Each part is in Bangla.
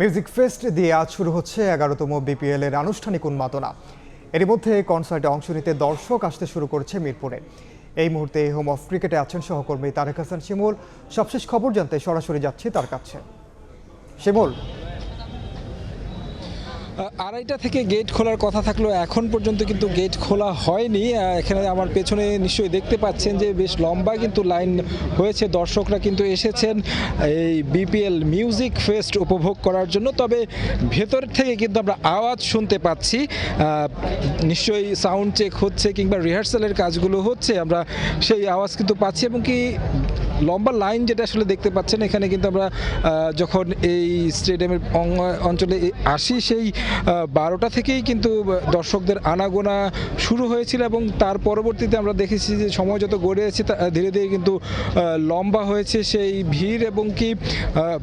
মিউজিক ফেস্ট দিয়ে আজ শুরু হচ্ছে এগারোতম বিপিএল এর আনুষ্ঠানিক উন্মাদনা। এর মধ্যে কনসার্টে অংশ নিতে দর্শক আসতে শুরু করেছে মিরপুরে। এই মুহূর্তে হোম অফ ক্রিকেটে আছেন সহকর্মী তারেক হাসান শিমুল। সবশেষ খবর জানতে সরাসরি যাচ্ছে তার কাছে। শিমুল আড়াইটা থেকে গেট খোলার কথা থাকলেও এখন পর্যন্ত কিন্তু গেট খোলা হয়নি। এখানে আমার পেছনে নিশ্চয়ই দেখতে পাচ্ছেন যে বেশ লম্বা কিন্তু লাইন হয়েছে, দর্শকরা কিন্তু এসেছেন এই বিপিএল মিউজিক ফেস্ট উপভোগ করার জন্য। তবে ভেতর থেকে কিন্তু আমরা আওয়াজ শুনতে পাচ্ছি। নিশ্চয়ই সাউন্ড চেক হচ্ছে কিংবা রিহার্সালের কাজগুলো হচ্ছে, আমরা সেই আওয়াজ কিন্তু পাচ্ছি এবং কি লম্বা লাইন যেটা আসলে দেখতে পাচ্ছেন, এখানে কিন্তু আমরা যখন এই স্টেডিয়ামের অঞ্চলে আসি, সেই বারোটা থেকেই কিন্তু দর্শকদের আনাগোনা শুরু হয়েছিল এবং তার পরবর্তীতে আমরা দেখেছি যে সময় যত গড়িয়েছে ধীরে ধীরে কিন্তু লম্বা হয়েছে সেই ভিড় এবং কি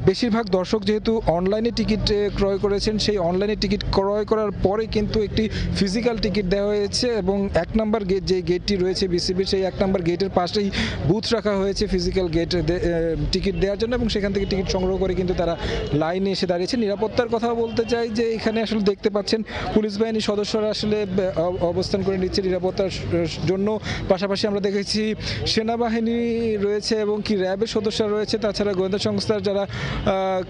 বেশিরভাগ দর্শক যেহেতু অনলাইনে টিকিট ক্রয় করেছেন, সেই অনলাইনে টিকিট ক্রয় করার পরে কিন্তু একটি ফিজিক্যাল টিকিট দেওয়া হয়েছে এবং এক নম্বর গেট, যে গেটটি রয়েছে বিসিবির, সেই এক নাম্বার গেটের পাশেই বুথ রাখা হয়েছে ফিজিক্যাল গেট টিকিট দেওয়ার জন্য এবং সেখান থেকে টিকিট সংগ্রহ করে কিন্তু তারা লাইনে এসে দাঁড়িয়েছে। নিরাপত্তার কথা বলতে চাই যে এখানে আসলে দেখতে পাচ্ছেন পুলিশ বাহিনীর সদস্যরা আসলে অবস্থান করে নিচ্ছে নিরাপত্তার জন্য। পাশাপাশি আমরা দেখেছি সেনাবাহিনী রয়েছে এবং কি র্যাবের সদস্যরা রয়েছে। তাছাড়া গোয়েন্দা সংস্থার যারা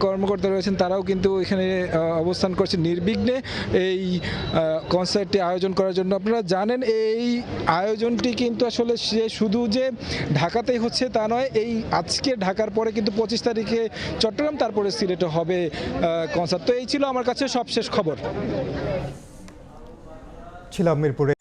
কর্মকর্তা রয়েছেন তারাও কিন্তু এখানে অবস্থান করছে নির্বিঘ্নে এই কনসার্টটি আয়োজন করার জন্য। আপনারা জানেন এই আয়োজনটি কিন্তু আসলে সে শুধু যে ঢাকাতেই হচ্ছে তা নয় এই আজকে ঢাকার পরে কিন্তু পঁচিশ তারিখে চট্টগ্রাম, তারপরে সিলেটে হবে কনসার্ট তো এই ছিল আমার কাছে সবশেষ খবর। ছিলাম মিরপুরে।